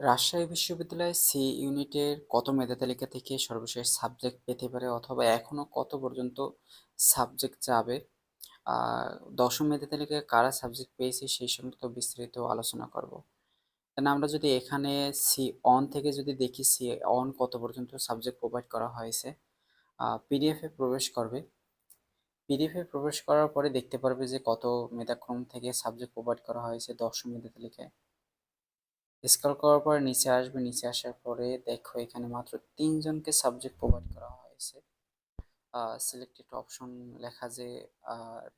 রাজশাহী বিশ্ববিদ্যালয়ে সি ইউনিটের কত মেধা তালিকা থেকে সর্বশেষ সাবজেক্ট পেতে পারে অথবা এখনও কত পর্যন্ত সাবজেক্ট যাবে? দশম মেধা তালিকায় কারা সাবজেক্ট পেয়েছে সেই সম্পর্কে বিস্তারিত আলোচনা করব। দেন আমরা যদি এখানে সি অন থেকে যদি দেখি সি অন কত পর্যন্ত সাবজেক্ট প্রোভাইড করা হয়েছে পিডিএফে প্রবেশ করবে। পিডিএফে প্রবেশ করার পরে দেখতে পারবে যে কত মেধাক্রম থেকে সাবজেক্ট প্রোভাইড করা হয়েছে দশম মেধা তালিকায়। স্ক্রল করার পরে নিচে আসবে, নিচে আসার পরে দেখো এখানে মাত্র তিনজনকে সাবজেক্ট প্রোভাইড করা হয়েছে। সিলেক্টেড অপশন লেখা যে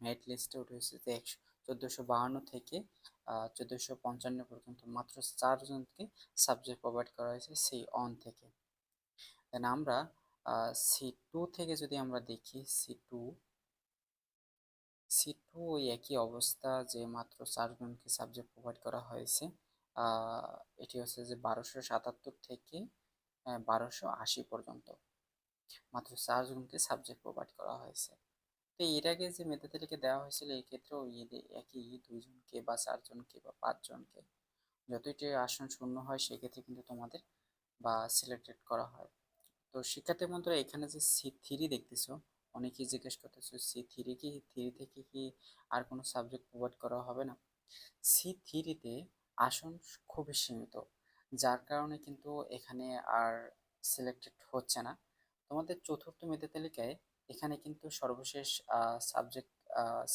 মেরিট লিস্টে উঠে উঠেছে যে একশো, চোদ্দোশো বাহান্ন থেকে চোদ্দোশো পঞ্চান্ন পর্যন্ত মাত্র চারজনকে সাবজেক্ট প্রোভাইড করা হয়েছে সেই অন থেকে। দেন আমরা সি টু থেকে যদি আমরা দেখি সি টু সি টু ওই একই অবস্থা যে মাত্র চারজনকে সাবজেক্ট প্রোভাইড করা হয়েছে। এটি হচ্ছে যে বারোশো সাতাত্তর থেকে বারোশো আশি পর্যন্ত। মাত্র চারজনকে সাবজেক্ট প্রোভাইড করা হয়েছে। তো এর আগে যে মেধা তালিকা দেওয়া হয়েছিল, এই ক্ষেত্রেও একই দুইজনকে বা চারজনকে বা পাঁচজনকে যতইটি আসন শূন্য হয়, সেক্ষেত্রে কিন্তু তোমাদের বা সিলেক্টেড করা হয়। তো শিক্ষার্থী বন্ধুরা, এখানে যে সি থ্রি দেখতেছো, অনেকেই জিজ্ঞেস করতেছো সি থ্রি কি থ্রি থেকে কি আর কোনো সাবজেক্ট প্রোভাইড করা হবে না? সি থ্রিতে আসন খুবই সীমিত। যার কারণে কিন্তু এখানে আর সিলেক্টেড হচ্ছে না। তোমাদের চতুর্থ মেধা তালিকায় এখানে কিন্তু সর্বশেষ সাবজেক্ট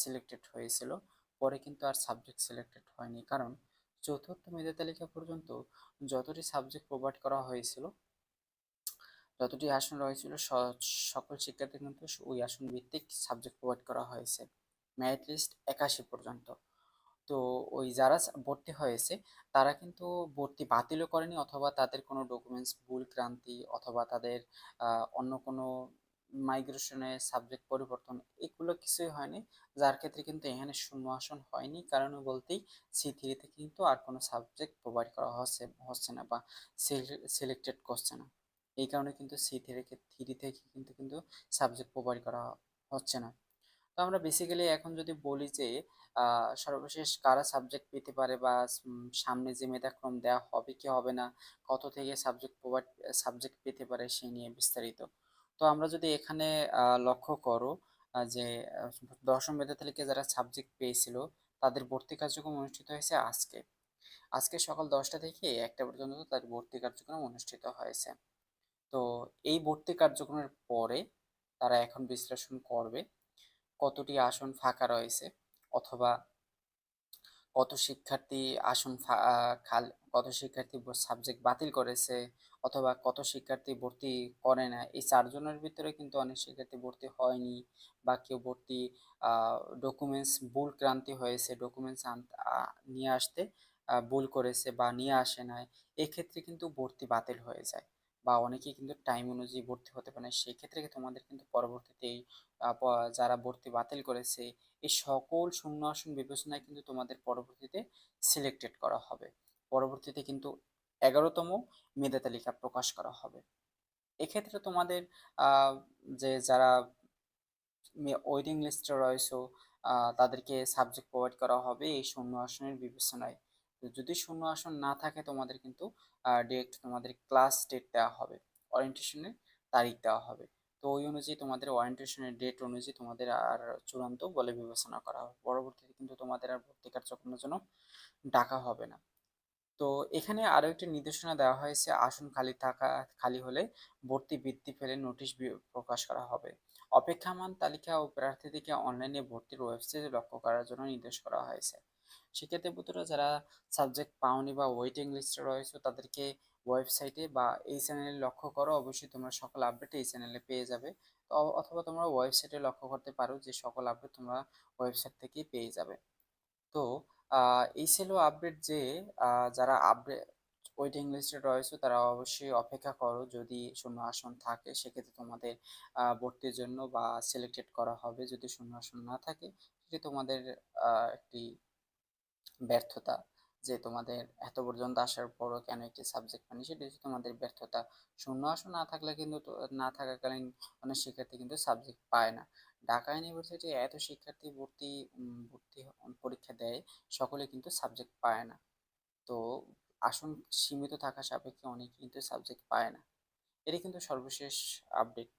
সিলেক্টেড হয়েছিল। পরে কিন্তু আর সাবজেক্ট সিলেক্টেড হয়নি। কারণ চতুর্থ মেধা তালিকা পর্যন্ত যতটি সাবজেক্ট প্রোভাইড করা হয়েছিল, যতটি আসন রয়েছিল সকল শিক্ষার্থী কিন্তু ওই আসন ভিত্তিক সাবজেক্ট প্রোভাইড করা হয়েছে। মেরিট লিস্ট একাশি পর্যন্ত। তো ওই যারা ভর্তি হয়েছে, তারা কিন্তু ভর্তি বাতিলও করেনি অথবা তাদের কোনো ডকুমেন্টস ভুল ক্রান্তি অথবা তাদের অন্য কোনো মাইগ্রেশনে সাবজেক্ট পরিবর্তন এগুলো কিছুই হয়নি। যার ক্ষেত্রে কিন্তু এখানে শূন্য আসন হয়নি। কারণ বলতেই সি থ্রিতে কিন্তু আর কোনো সাবজেক্ট প্রোভাইড করা হচ্ছে হচ্ছে না বা সিলেক্টেড করছে না। এই কারণে কিন্তু সি থ্রি থ্রি থেকে কিন্তু কিন্তু সাবজেক্ট প্রোভাইড করা হচ্ছে না। তো আমরা বেসিক্যালি এখন যদি বলি যে সর্বশেষ কারা সাবজেক্ট পেতে পারে বা সামনে যে মেধাক্রম দেওয়া হবে কি হবে না, কত থেকে সাবজেক্ট প্রোভাইড সাবজেক্ট পেতে পারে সেই নিয়ে বিস্তারিত। তো আমরা যদি এখানে লক্ষ্য করো যে, দশম মেধা তালিকায় যারা সাবজেক্ট পেয়েছিল, তাদের ভর্তি কার্যক্রম অনুষ্ঠিত হয়েছে আজকে। আজকে সকাল দশটা থেকে একটা পর্যন্ত তাদের ভর্তি কার্যক্রম অনুষ্ঠিত হয়েছে। তো এই ভর্তি কার্যক্রমের পরে তারা এখন বিশ্লেষণ করবে কতটি আসন ফাঁকা রয়েছে অথবা কত শিক্ষার্থী আসন খাল, কত শিক্ষার্থী সাবজেক্ট বাতিল করেছে অথবা কত শিক্ষার্থী ভর্তি করে না। এই চারজনের ভিতরে কিন্তু অনেক শিক্ষার্থী ভর্তি হয়নি বা কেউ ভর্তি ডকুমেন্টস ভুল ক্রান্তি হয়েছে ডকুমেন্টস নিয়ে আসতে ভুল করেছে বা নিয়ে আসে নাই, এক্ষেত্রে কিন্তু ভর্তি বাতিল হয়ে যায়। বা অনেকেই কিন্তু টাইম অনুযায়ী ভর্তি হতে পারে সেই ক্ষেত্রে তোমাদের কিন্তু পরবর্তীতে যারা ভর্তি বাতিল করেছে, এই সকল শূন্য আসন বিবেচনায় কিন্তু তোমাদের পরবর্তীতে সিলেক্টেড করা হবে। পরবর্তীতে কিন্তু এগারোতম মেধা তালিকা প্রকাশ করা হবে। এক্ষেত্রে তোমাদের যে যারা ওয়েটিং লিস্টে রয়েছে তাদেরকে সাবজেক্ট প্রোভাইড করা হবে এই শূন্য আসনের বিবেচনায়। যদি শূন্য আসন না থাকে তোমাদের কিন্তু ডিরেক্ট তোমাদের ক্লাস ডেট দেওয়া হবে। ওরিয়েন্টেশনের তারিখ দেওয়া হবে। তো ওই অনুযায়ী তোমাদের ওরিয়েন্টেশনের ডেট অনুযায়ী তোমাদের আর চূড়ান্ত বলে বিবেচনা করা হবে। পরবর্তীতে কিন্তু তোমাদের আর ভর্তি কার্যক্রমের জন্য ডাকা হবে না। তো এখানে আরও একটি নির্দেশনা দেওয়া হয়েছে, আসন খালি থাকা, খালি হলে ভর্তি বৃত্তি ফেলে নোটিশ প্রকাশ করা হবে। অপেক্ষামান তালিকা ও প্রার্থীদেরকে অনলাইনে ভর্তির ওয়েবসাইটে লক্ষ্য করার জন্য নির্দেশ করা হয়েছে। সেক্ষেত্রে বন্ধুরা যারা সাবজেক্ট পাওনি বা ওয়েটিং লিস্টে রয়েছে, তাদেরকে ওয়েবসাইটে বা এই চ্যানেলে লক্ষ্য করো। অবশ্যই তোমরা সকল আপডেট এই চ্যানেলে পেয়ে যাবে। অথবা তোমরা ওয়েবসাইটে লক্ষ্য করতে পারো যে সকল আপডেট তোমরা ওয়েবসাইট থেকেই পেয়ে যাবে। তো এই ছিল আপডেট যে যারা আপডেট ওয়েটিং লিস্টে রয়েছে, তারা অবশ্যই অপেক্ষা করো। যদি শূন্য আসন থাকে, সেক্ষেত্রে তোমাদের ভর্তির জন্য বা সিলেক্টেড করা হবে। যদি শূন্য আসন না থাকে, সেটি তোমাদের একটি ব্যর্থতা, যে তোমাদের এত পর্যন্ত আসার পরও কেন একটি সাবজেক্ট পানি সেটা হচ্ছে তোমাদের ব্যর্থতা। শূন্য আসন না থাকলে কিন্তু না থাকাকালীন অনেক শিক্ষার্থী কিন্তু সাবজেক্ট পায় না। ঢাকা ইউনিভার্সিটি এত শিক্ষার্থী ভর্তি ভর্তি পরীক্ষা দেয়, সকলে কিন্তু সাবজেক্ট পায় না। তো আসন সীমিত থাকা সাপেক্ষে অনেকে কিন্তু সাবজেক্ট পায় না। এটি কিন্তু সর্বশেষ আপডেট